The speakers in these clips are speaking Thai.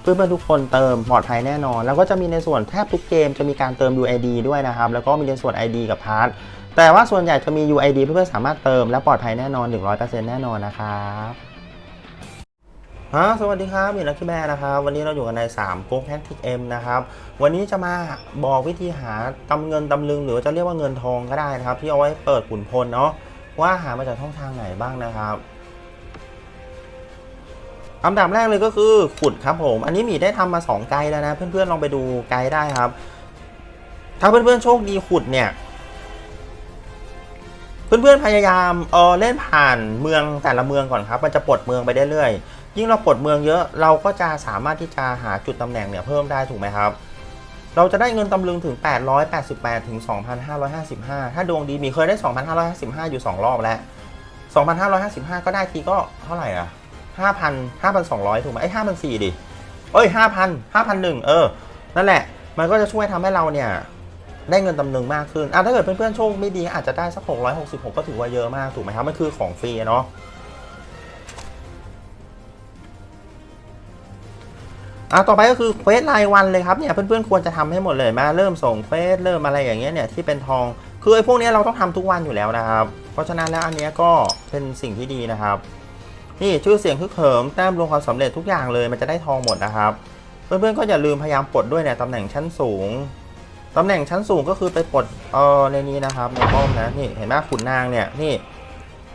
เพื่อนๆทุกคนเติมปลอดภัยแน่นอน แล้วก็จะมีในส่วนแทบทุกเกมจะมีการเติม UID ด้วยนะครับ แล้วก็มีในส่วน ID กับพาร์ทแต่ว่าส่วนใหญ่จะมี UID เพื่อนๆสามารถเติมและปลอดภัยแน่นอน 100%แน่นอนนะครับฮะสวัสดีครับมีนักขี้แม่นะครับ วันนี้เราอยู่กันใน3 g o แค t ทิกเอ็มนะครับ วันนี้จะมาบอกวิธีหาตำเงินตำลึง หรือว่าจะเรียกว่าเงินทองก็ได้นะครับ ที่เอาไว้เปิดขุนพลเนาะว่าหามาจากช่องทางไหนบ้างนะครับ อันดับแรกเลยก็คือขุดครับผม อันนี้หมีได้ทำมา 2 ไกด์แล้วนะ เพื่อนๆลองไปดูไกด์ได้ครับ ถ้าเพื่อนๆโชคดีขุดเนี่ย เพื่อนๆพยายามเออเล่นผ่านเมืองแต่ละเมืองก่อนครับ มันจะปลดเมืองไปได้เรื่อยๆยิ่งเราปลดเมืองเยอะเราก็จะสามารถที่จะหาจุดตำแหน่งเนี่ยเพิ่มได้ถูกไหมครับ เราจะได้เงินตำลึงถึง 888 ถึง 2,555 ถ้าดวงดีมีเคยได้ 2,555 อยู่ 2 รอบแล้ว 2,555 ก็ได้ทีก็เท่าไหร่อะ 5,000 5,200ถูกไหมไอ้5,400ดิเอ้ย5,000 5,001เออ นั่นแหละ มันก็จะช่วยทำให้เราเนี่ย ได้เงินตำลึงมากขึ้นอะถ้าเกิดเพื่อนๆโชคไม่ดีอาจจะได้สัก666ก็ถือว่าเยอะมากถูกไหมครับ มันคือของฟรีเนาะอะต่อไปก็คือเควสรายวันเลยครับเนี่ยเพื่อนๆควรจะทำให้หมดเลยมาเริ่มส่งเควสเริ่มอะไรอย่างเงี้ยเนี่ยที่เป็นทองคือไอ้พวกเนี้ยเราต้องทำทุกวันอยู่แล้วนะครับ เพราะฉะนั้นแล้วอันเนี้ยก็เป็นสิ่งที่ดีนะครับ นี่ชื่อเสียงคึกเหิมแต้มรวมความสำเร็จทุกอย่างเลยมันจะได้ทองหมดนะครับ เพื่อนๆก็อย่าลืมพยายามปลดด้วยเนี่ยตำแหน่งชั้นสูงตำแหน่งชั้นสูงก็คือไปปลดเออในนี้นะครับในป้อมนะนี่เห็นไหมขุนนางเนี่ยนี่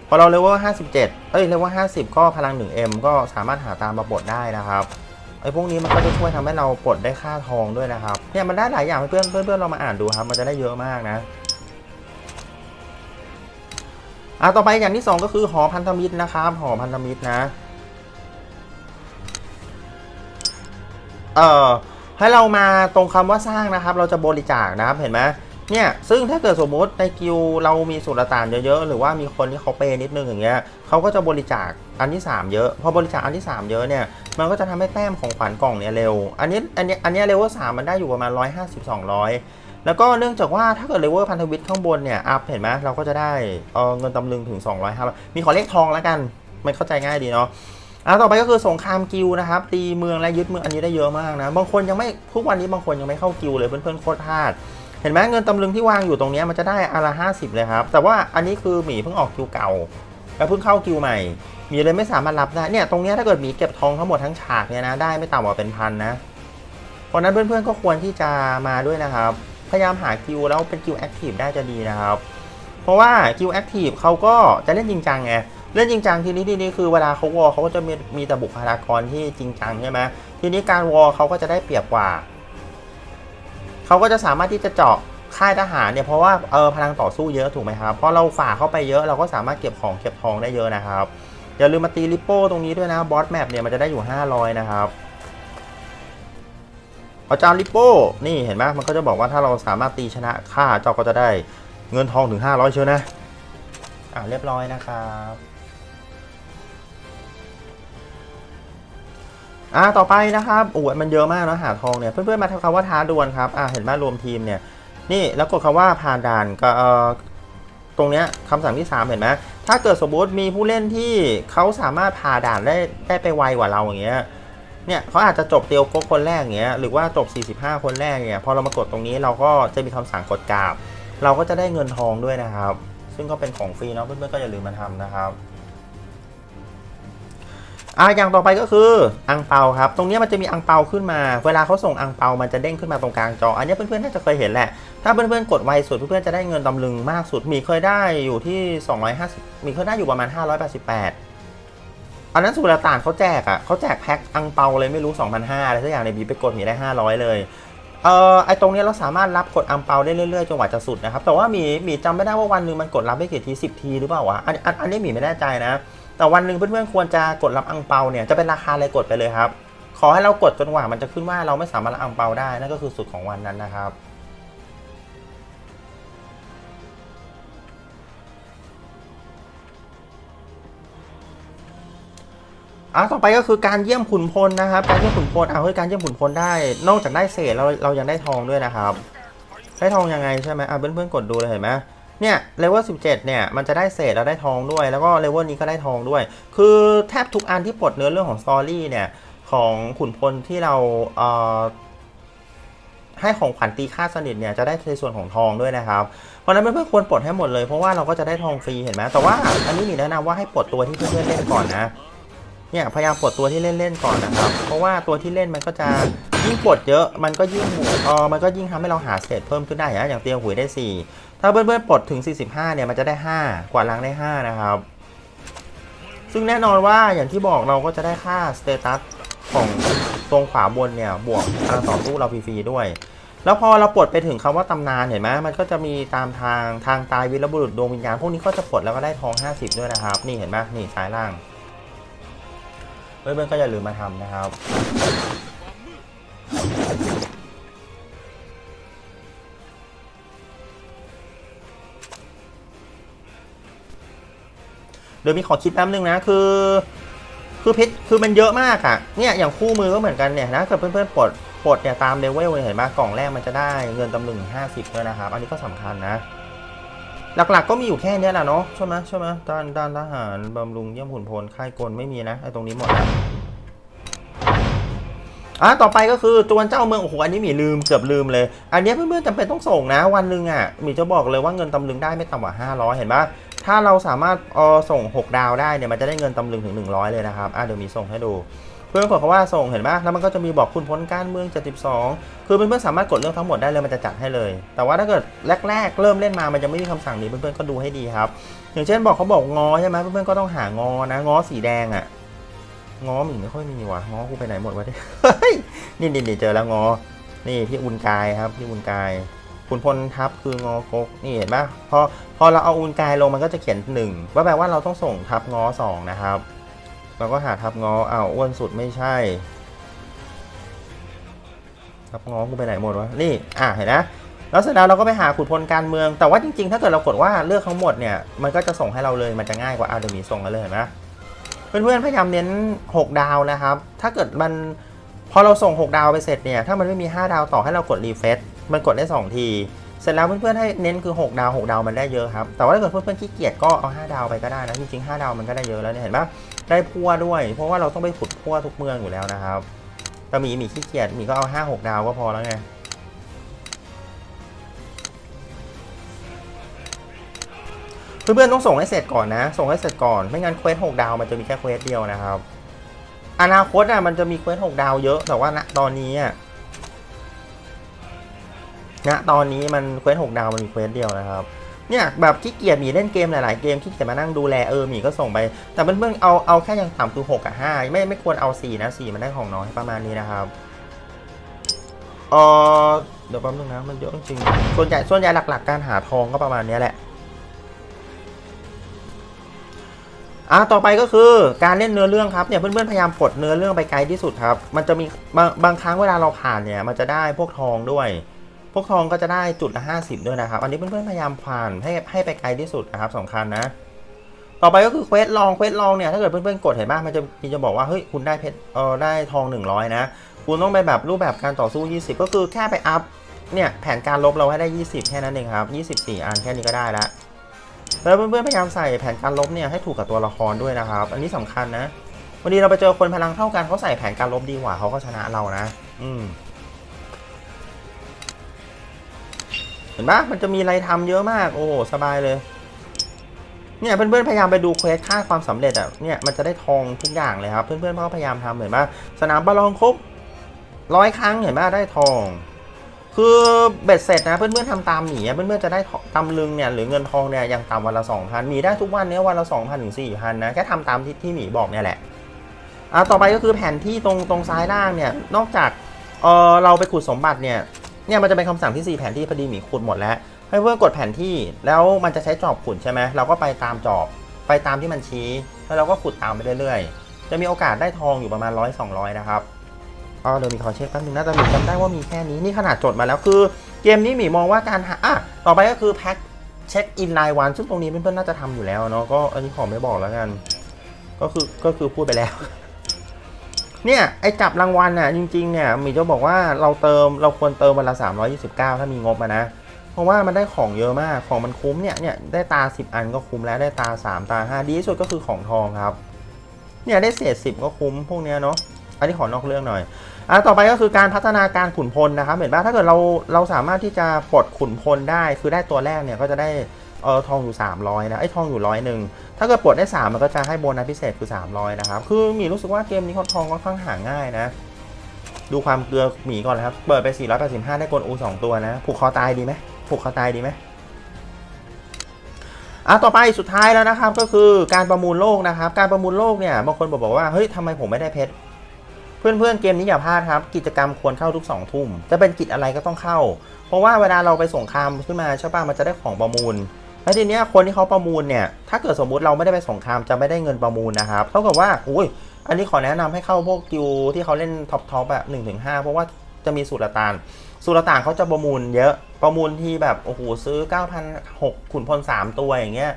พอเราเลเวล57 เอ้ยเลเวล50 ก็พลัง 1M ก็สามารถหาตามมาปลดได้นะครับไอ้พวกนี้มันก็จะช่วยทำให้เราปลดได้ค่าทองด้วยนะครับเนี่ยมันได้หลายอย่างเพื่อนๆเพื่อนๆเรามาอ่านดูครับ มันจะได้เยอะมากนะ อะต่อไปอย่างที่ 2 ก็คือหอพันธมิตรนะครับหอพันธมิตรนะเอ่อให้เรามาตรงคำว่าสร้างนะครับ เราจะบริจาคนะครับเห็นไหมเนี่ยซึ่งถ้าเกิดสมมุติในกิวเรามีสุลต่านเยอะๆหรือว่ามีคนที่เขาเปย์นิดนึงอย่างเงี้ยเขาก็จะบริจาคอันที่ 3 เยอะ พอบริจาคอันที่ 3 เยอะเนี่ยมันก็จะทำให้แต้มของขวัญกล่องเนี่ยเร็ว อันนี้อันนี้อันนี้เลเวลสามมันได้อยู่ประมาณ150 200 แล้วก็เนื่องจากว่าถ้าเกิดเลเวลพันธวิทย์ข้างบนเนี่ยอัพเห็นไหมเราก็จะได้เเงินตำลึงถึง 200 500มีขอเลขทองแล้วกัน มันเข้าใจง่ายดีเนาะอะต่อไปก็คือสงครามกิวนะครับตีเมืองและยึดเมืองอันนี้ได้เยอะมากนะบางคนยังไม่ทุกวันนี้บางคนยังไม่เข้ากิวเลยเพื่อนๆโคตรพลาดเห็นไหมเงินตำลึงที่วางอยู่ตรงนี้มันจะได้อนละห้าสิบเลยครับ แต่ว่าอันนี้คือหมีเพิ่งออกกิวเก่า แล้วเพิ่งเข้ากิวใหม่หมีเลยไม่สามารถรับได้เนี่ยตรงนี้ถ้าเกิดหมีเก็บทองทั้งหมดทั้งฉากเนี่ยนะได้ไม่ต่ำกว่าเป็นพันนะเพราะนั้นเพื่อนๆก็ควรที่จะมาด้วยนะครับ ยายามหากิวแล้วเป็นกิวแอคทีฟได้จะดีนะครับ เพราะว่ากิวแอคทีฟเขาก็จะเล่นจริงจังไงเล่นจริงจังทีนี้ทีนี้คือเวลาเขาวอลเขาก็จะมีมีแต่บุคลากรที่จริงจังใช่ไหมทีนี้การวอลเขาก็จะได้เปรียบกว่าเขาก็จะสามารถที่จะเจาะค่ายทหารเนี่ยเพราะว่าเออพลังต่อสู้เยอะถูกไหมครับพอเราฝ่าเข้าไปเยอะเราก็สามารถเก็บของเก็บทองได้เยอะนะครับอย่าลืมมาตีลิปโป้ตรงนี้ด้วยนะบอสแมปเนี่ยมันจะได้อยู่ 500 นะครับ อาจารย์ลิปโป้นี่เห็นไหมมันก็จะบอกว่าถ้าเราสามารถตีชนะค่าเจ้าก็จะได้เงินทองถึง 500 เชียวนะ อ่าเรียบร้อยนะครับอ่าต่อไปนะครับอ้ยมันเยอะมากเนะหาทองเนี่ยเพื่อนๆมาทำคำว่าท้าดวลครับอ่าเห็นไหมรวมทีมเนี่ยนี่แล้วกดคำว่าผ่านด่านก็เอ่อตรงเนี้ยคำสั่งที่ 3 เห็นไหมถ้าเกิดสมมติมีผู้เล่นที่เขาสามารถผ่าด่านได้ได้ไปไวกว่าเราอย่างเงี้ย เนี่ยเขาอาจจะจบเตียวโกคนแรกอย่างเงี้ยหรือว่าจบ 45 คนแรกเนี่ยพอเรามากดตรงนี้เราก็จะมีคำสั่งกดกราบ เราก็จะได้เงินทองด้วยนะครับ ซึ่งก็เป็นของฟรีเนาะเพื่อนๆก็อย่าลืมมาทำนะครับอ่าอย่างต่อไปก็คืออังเปาครับ ตรงนี้มันจะมีอังเปาขึ้นมา เวลาเขาส่งอังเปามันจะเด้งขึ้นมาตรงกลางจอ อันนี้เพื่อนๆน่าจะเคยเห็นแหละ ถ้าเพื่อนๆกดไวสุดเพื่อนๆจะได้เงินตำลึงมากสุด มีเคยได้อยู่ที่ 250 มีเคยได้อยู่ประมาณ 588 อันนั้นสุลต่านเขาแจกอะเขาแจกแพ็คอังเปาเลยไม่รู้ 2,500อะไรสักอย่างในบีไปกดมีได้ 500 เลยเอ่อไอตรงนี้เราสามารถรับกดอังเปาได้เรื่อยๆจนกว่าจะสุดนะครับแต่ว่ามีมีจำไม่ได้ว่าวันหนึ่งมันกดรับได้กี่ที10ทีหรือเปล่าวะอันอันอันนี้มีไม่แน่ใจนะ แต่วันหนึ่งเพื่อนๆควรจะกดรับอังเปาเนี่ยจะเป็นราคาอะไรกดไปเลยครับขอให้เรากดจนกว่ามันจะขึ้นว่าเราไม่สามารถรับอังเปาได้นั่นก็คือสุดของวันนั้นนะครับ อะต่อไปก็คือการเยี่ยมขุนพลนะครับ การเยี่ยมขุนพลอะเฮ้ยการเยี่ยมขุนพลได้ นอกจากได้เศษเราเรายังได้ทองด้วยนะครับ ได้ทองยังไงใช่ไหมอะเพื่อนๆกดดูเลยเห็นไหมเนี่ยเลเวล17 เนี่ย มันจะได้เศษแล้วได้ทองด้วย แล้วก็เลเวลนี้ก็ได้ทองด้วย คือแทบทุกอันที่ปลดเนื้อเรื่องของสตอรี่เนี่ย ของขุนพลที่เราเอ่อให้ของขวัญตีค่าสนิทเนี่ยจะได้ในส่วนของทองด้วยนะครับ เพราะนั้นเพื่อนๆควรปลดให้หมดเลยเพราะว่าเราก็จะได้ทองฟรีเห็นไหมแต่ว่าอันนี้มีแนะนำว่าให้ปลดตัวที่เพื่อนๆเล่นก่อนนะ เนี่ยพยายามปลดตัวที่เล่นๆก่อนนะครับ เพราะว่าตัวที่เล่นมันก็จะยิ่งปลดเยอะ มันก็ยิ่งหมุนเออมันก็ยิ่งทำให้เราหาเศษเพิ่มขึ้นได้นะอย่างเตียงหุยได้ 4 ถ้าเพื่อนๆปลดถึง 45 เนี่ยมันจะได้ 5 กว่าล้างได้ 5 นะครับ ซึ่งแน่นอนว่าอย่างที่บอกเราก็จะได้ค่าสเตตัสของตรงขวาบนเนี่ยบวกพลังต่อสู้เราฟรีๆด้วย แล้วพอเราปลดไปถึงคำว่าตำนานเห็นไหมมันก็จะมีตามทางทางตายวีรบุรุษดวงวิญญาณพวกนี้ก็จะปลดแล้วก็ได้ทอง 50 ด้วยนะครับ นี่เห็นไหมนี่ซ้ายล่าง เพื่อนๆก็อย่าลืมมาทำนะครับ เดี๋ยวมีขอคิดแป๊บนึงนะคือ คือเพชรคือมันเยอะมากอะเนี่ยอย่างคู่มือก็เหมือนกันเนี่ยนะเกิดเพื่อนๆปลดปลดเนี่ยตามเลเวลเลยเห็นไหมกล่องแรกมันจะได้เงินตำลึง50ด้วยนะครับ อันนี้ก็สำคัญนะ หลักๆก็มีอยู่แค่เนี้ยแหละเนาะใช่ไหมใช่ไหมด้านด้านทหารบำรุงเยี่ยมขุนพลค่ายกลไม่มีนะไอ้ตรงนี้หมดแล้วอะต่อไปก็คือจวนเจ้าเมืองโอ้โหอันนี้หมีลืมเกือบลืมเลย อันนี้เพื่อนๆจำเป็นต้องส่งนะ วันหนึ่งอะหมีจะบอกเลยว่าเงินตำลึงได้ไม่ต่ำกว่า 500 เห็นปะถ้าเราสามารถเออส่ง 6 ดาวได้เนี่ยมันจะได้เงินตำลึงถึง 100 เลยนะครับอะเดี๋ยวมีส่งให้ดู เพื่อนๆกดคำว่าส่งเห็นปะแล้วมันก็จะมีบอกคุณพ้นการเมือง 72 คือเพื่อนๆสามารถกดเรื่องทั้งหมดได้เลยมันจะจัดให้เลย แต่ว่าถ้าเกิดแรกๆ เริ่มเล่นมามันจะไม่มีคำสั่งนี้เพื่อนๆก็ดูให้ดีครับ อย่างเช่นบอกเขาบอกงอใช่ไหมเพื่อนๆก็ต้องหางอนะงอสีแดงอะ่ะงอหมีไม่ค่อยมีวะงอกูไปไหนหมดวะเนี่ยนี่นี่เจอแล้วงอ นี่พี่อุนกายครับพี่อุนกายคุณพลทัพคืองอกกนี่เห็นปะพอพอเราเอาอุนกายลงมันก็จะเขียนหนึ่งว่าแปลว่าเราต้องส่งทับงอสองนะครับ เราก็หาทับงออ้าวอ้วนสุดไม่ใช่ ทับงอกูไปไหนหมดวะ นี่ อะเห็นนะ แล้วเสร็จแล้วเราก็ไปหาขุดพลการเมือง แต่ว่าจริงๆ ถ้าเกิดเรากดว่าเลือกทั้งหมดเนี่ย มันก็จะส่งให้เราเลย มันจะง่ายกว่าอาเดมีส่งกันเลยเห็นไหมเพื่อนๆ พยายามเน้น 6 ดาวนะครับ ถ้าเกิดมัน พอเราส่ง 6 ดาวไปเสร็จเนี่ย ถ้ามันไม่มี 5 ดาวต่อให้เรากดรีเฟซมันกดได้ 2 ที เสร็จแล้วเพื่อนๆให้เน้นคือ 6 ดาว 6 ดาวมันได้เยอะครับ แต่ว่าถ้าเกิดเพื่อนๆขี้เกียจก็เอา 5 ดาวไปก็ได้นะ จริงๆ 5 ดาวมันก็ได้เยอะแล้วเนี่ยเห็นปะได้พั่วด้วย เพราะว่าเราต้องไปขุดพั่วทุกเมืองอยู่แล้วนะครับแต่มีมีขี้เกียจมีก็เอา 5 6 ดาวก็พอแล้วไงเพื่อนๆต้องส่งให้เสร็จก่อนนะ ส่งให้เสร็จก่อน ไม่งั้นเควสหกดาวมันจะมีแค่เควสเดียวนะครับ อนาคตอะมันจะมีเควสหกดาวเยอะ แต่ว่าณตอนนี้อะ ณตอนนี้มันเควสหกดาวมันมีเควสเดียวนะครับเนี่ยแบบขี้เกียจหมีเล่นเกมหลาย ๆ เกมขี้เกียจมานั่งดูแลเออหมีก็ส่งไป แต่เพื่อนๆเอาเอาแค่ยังต่ำคือหกกับห้าไม่ไม่ควรเอาสี่นะสี่มันได้ของน้อยประมาณนี้นะครับเออเดี๋ยวแป๊บนึงนะมันเยอะจริงส่วนใหญ่ส่วนใหญ่หลัก ๆ การหาทองก็ประมาณนี้แหละอะต่อไปก็คือการเล่นเนื้อเรื่องครับเนี่ยเพื่อนๆพยายามปลดเนื้อเรื่องไปไกลที่สุดครับ มันจะมีบางบางครั้งเวลาเราผ่านเนี่ยมันจะได้พวกทองด้วย พวกทองก็จะได้จุดละ 50 ด้วยนะครับ อันนี้เพื่อนๆพยายามผ่านให้ให้ไปไกลที่สุดนะครับสำคัญนะ ต่อไปก็คือเควสลองเควสลองเนี่ยถ้าเกิดเพื่อนๆกดเห็นป่ะมันจะมีจะบอกว่าเฮ้ยคุณได้เพชรเออได้ทอง 100 นะ คุณต้องไปแบบรูปแบบการต่อสู้ 20 ก็คือแค่ไปอัพเนี่ยแผนการลบเราให้ได้ 20 แค่นั้นเองครับ 24 อันแค่นี้ก็ได้ละแล้วเพื่อนๆพยายามใส่แผนการลบเนี่ยให้ถูกกับตัวละครด้วยนะครับ อันนี้สำคัญนะวันนี้เราไปเจอคนพลังเท่ากันเขาใส่แผนการลบดีกว่าเขาก็ชนะเรานะ อืม เห็นปะมันจะมีอะไรทำเยอะมาก โอ้โห สบายเลย เนี่ยเพื่อนๆ พยายามไปดูเควสค่าความสำเร็จอะ เนี่ยมันจะได้ทองทุกอย่างเลยครับ เพื่อนๆเขาพยายามทำเห็นปะสนามบอลลองครบร้อยครั้งเห็นปะได้ทอง คือเบ็ดเสร็จนะเพื่อนๆทำตามหมีอะเพื่อนๆจะได้ตำลึงเนี่ยหรือเงินทองเนี่ยยังต่ำวันละ2,000มีได้ทุกวันเนี้ยวันละ2,000ถึง4,000นนะแค่ทำตามที่ที่หมีบอกเนี่ยแหละอะต่อไปก็คือแผนที่ตรงตรงซ้ายล่างเนี่ยนอกจากเออเราไปขุดสมบัติเนี่ย เนี่ยมันจะเป็นคำสั่งที่ 4 แผนที่พอดีหมีขุดหมดแล้ว ให้เพื่อนกดแผนที่แล้วมันจะใช้จอบขุดใช่ไหมเราก็ไปตามจอบ ไปตามที่มันชี้ แล้วเราก็ขุดตามไปเรื่อยๆ จะมีโอกาสได้ทองอยู่ประมาณร้อยสองร้อยนะครับอ๋อเดี๋ยวมีขอเช็คแป๊บนึงนะแต่หมีจำได้ว่ามีแค่นี้นี่ขนาดจดมาแล้วคือ เกมนี้หมีมองว่าการหาอะต่อไปก็คือแพ็คเช็คอินรายวันซึ่งตรงนี้เพื่อนๆน่าจะทำอยู่แล้วเนาะก็อันนี้ขอไม่บอกแล้วกัน ก็คือก็คือพูดไปแล้ว เนี่ยไอจับรางวัลน่ะจริงๆเนี่ยมีจะบอกว่าเราเติมเราควรเติมวันละ329 ถ้ามีงบนะ เพราะว่ามันได้ของเยอะมากของมันคุ้มเนี่ยเนี่ยได้ตา 10 อันก็คุ้มแล้วได้ตา 3 ตา 5 ดีที่สุดก็คือของทองครับ เนี่ยได้เศษ 10 ก็คุ้มพวกเนี้ยเนาะอันนี้ขอนอกเรื่องหน่อยอะต่อไปก็คือการพัฒนาการขุนพลนะครับเห็นป่ะถ้าเกิดเราเราสามารถที่จะปลดขุนพลได้คือได้ตัวแรกเนี่ยก็จะได้ เออทองอยู่ 300 นะไอ้ทองอยู่ร้อยหนึ่งถ้าเกิดปลดได้ 3 มันก็จะให้โบนัสพิเศษคือ 300 นะครับ คือหมีรู้สึกว่าเกมนี้คอนทองค่อนข้างหาง่ายนะ ดูความเกลือหมีก่อนนะครับ เปิดไป 485 ได้กลอู 2 ตัวนะ ผูกคอตายดีไหมผูกคอตายดีไหมอะต่อไปสุดท้ายแล้วนะครับก็คือการประมูลโลกนะครับ การประมูลโลกเนี่ยบางคนบอกว่าเฮ้ยทำไมผมไม่ได้เพชรเพื่อนๆเกมนี้อย่าพลาดครับ กิจกรรมควรเข้าทุก 2 ทุ่ม จะเป็นกิจอะไรก็ต้องเข้า เพราะว่าเวลาเราไปสงครามขึ้นมาใช่ป่ะมันจะได้ของประมูล แล้วทีเนี้ยคนที่เขาประมูลเนี่ย ถ้าเกิดสมมุติเราไม่ได้ไปสงครามจะไม่ได้เงินประมูลนะครับ เท่ากับว่า อุ้ย อันนี้ขอแนะนำให้เข้าพวกกิวที่เขาเล่นท็อปท็อปแบบหนึ่งถึงห้าเพราะว่าจะมีสูตรละตานสูตรละตานเขาจะประมูลเยอะ ประมูลที่แบบโอ้โหซื้อ9 0 0 6ขุนพล3ตัวอย่างเงี้ย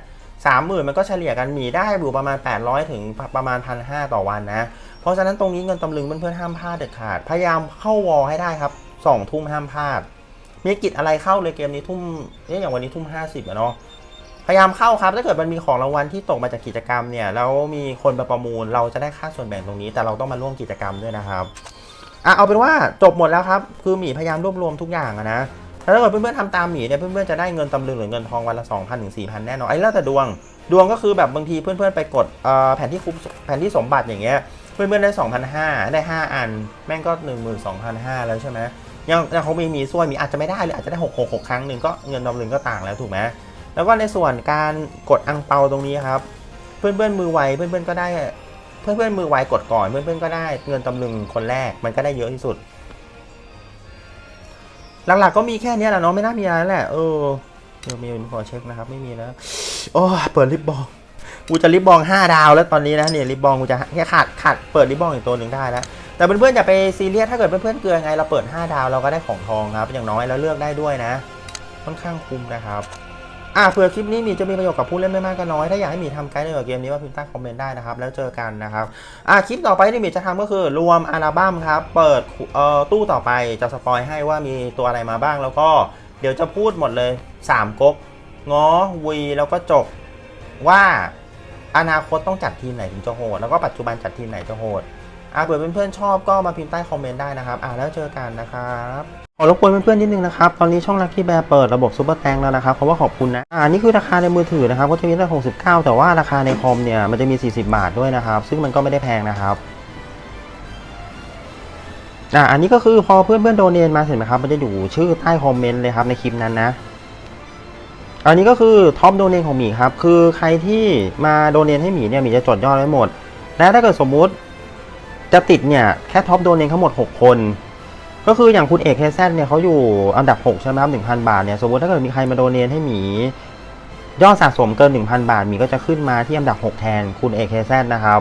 สามหมื่นมันก็เฉลี่ยกันมีได้อยู่ประมาณ 800 ถึงประมาณ1,500ต่อวันนะ เพราะฉะนั้นตรงนี้เงินตำลึงเพื่อนๆห้ามพลาดเด็ดขาด พยายามเข้าวอลให้ได้ครับสองทุ่มห้ามพลาด มีกิจอะไรเข้าเลยเกมนี้ทุ่มเอ๊ะอย่างวันนี้ทุ่ม50อะเนาะ พยายามเข้าครับ ถ้าเกิดมันมีของรางวัลที่ตกมาจากกิจกรรมเนี่ยแล้วมีคนมาประมูลเราจะได้ค่าส่วนแบ่งตรงนี้ แต่เราต้องมาร่วมกิจกรรมด้วยนะครับอะเอาเป็นว่าจบหมดแล้วครับ คือหมีพยายามรวบรวมทุกอย่างอะนะถ้าเกิดเพื่อนๆทำตามหมีเนี่ยเพื่อนๆจะได้เงินตำลึงหรือเงินทองวันละ 2,000ถึง4,000 แน่นอนไอ้แล้วแต่ดวง ดวงก็คือแบบบางทีเพื่อนๆไปกดอ่อแผนที่คุปแผนที่สมบัติอย่างเงี้ยเพื่อนๆได้ 2,500 ได้ 5 อัน แม่งก็ 12,500 แล้วใช่ไหมยังยังเขามีมีส่วนมีอาจจะไม่ได้เลยอาจจะได้ 6 6 6 ครั้งหนึ่งก็เงินตำลึงก็ต่างแล้วถูกไหม แล้วก็ในส่วนการกดอังเปาตรงนี้ครับ เพื่อนเพื่อนๆมือไวเพื่อนเพื่อนๆก็ได้ เพื่อนเพื่อนๆมือไวกดก่อนเพื่อนเพื่อนๆก็ได้เงินตำลึงคนแรกมันก็ได้เยอะที่สุด หลักๆก็มีแค่นี้แหละเนาะไม่น่ามีอะไรแหละเออเดี๋ยวมีขอเช็คนะครับ ไม่มีแล้วโอ้เปิดลิบบองกูจะลิบบองห้าดาวแล้วตอนนี้นะเนี่ยลิบบองกูจะแค่ขาดขาดเปิดลิบบองอีกตัวหนึ่งได้แล้วแต่เพื่อนๆอย่าไปซีเรียสถ้าเกิดเพื่อนๆเกลือไงเราเปิด 5 ดาวเราก็ได้ของทองครับ อย่างน้อยแล้วเลือกได้ด้วยนะ ค่อนข้างคุ้มนะครับ อะเผื่อคลิปนี้มีจะมีประโยชน์กับผู้เล่นไม่มากก็น้อย ถ้าอยากให้มีทำไกด์ในเกี่ยวเกมนี้ว่าพิมพ์ใต้คอมเมนต์ได้นะครับ แล้วเจอกันนะครับ อะคลิปต่อไปที่มีจะทำก็คือรวมอัลบั้มครับ เปิดเอ่อตู้ต่อไปจะสปอยให้ว่ามีตัวอะไรมาบ้าง แล้วก็เดี๋ยวจะพูดหมดเลย3ก๊กง้อวีแล้วก็จบว่าอนาคตต้องจัดทีมไหนถึงจะโหด แล้วก็ปัจจุบันจัดทีมไหนจะโหด อะเผื่อเพื่อนๆชอบก็มาพิมพ์ใต้คอมเมนต์ได้นะครับ อะแล้วเจอกันนะครับ ขอรบกวนเพื่อนๆนิดนึงนะครับ ตอนนี้ช่อง Lucky Bear เปิดระบบซูเปอร์แตงแล้วนะครับเพราะว่าขอบคุณนะ อ่านี่คือราคาในมือถือนะครับก็จะมีตั้ง69 แต่ว่าราคาในคอมเนี่ยมันจะมี 40 บาทด้วยนะครับ ซึ่งมันก็ไม่ได้แพงนะครับอ่าอันนี้ก็คือพอเพื่อนๆโดเนทมาเสร็จไหมครับมันจะอยู่ชื่อใต้คอมเมนต์เลยครับในคลิปนั้นนะอันนี้ก็คือท็อปโดเนทของหมีครับคือใครที่มาโดเนทให้หมีเนี่ยหมีจะจดยอดไว้หมด และถ้าเกิดสมมุติจะติดเนี่ยแค่ท็อปโดเนททั้งหมด 6 คน ก็คืออย่างคุณเอกเฮเซนเนี่ยเขาอยู่อันดับ 6 ใช่ไหมครับ1,000บาทเนี่ยสมมติถ้าเกิดมีใครมาโดเนทให้หมี ยอดสะสมเกิน 1,000 บาทหมีก็จะขึ้นมาที่อันดับ 6 แทนคุณเอกเฮเซนนะครับ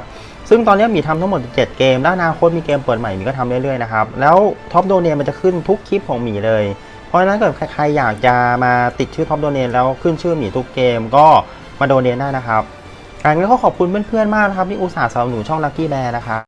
ซึ่งตอนนี้หมีทำทั้งหมด 7 เกม แล้วอนาคตมีเกมเปิดใหม่หมีก็ทำเรื่อยๆนะครับ แล้วท็อปโดเนทมันจะขึ้นทุกคลิปของหมีเลย เพราะฉะนั้นเกิดใครอยากจะมาติดชื่อท็อปโดเนทแล้วขึ้นชื่อหมีทุกเกมก็มาโดเนทได้นะครับการนี้ก็ขอบคุณเพื่อนๆมากนะครับที่อุตส่าห์สนับสนุนช่อง Lucky Bear นะครับ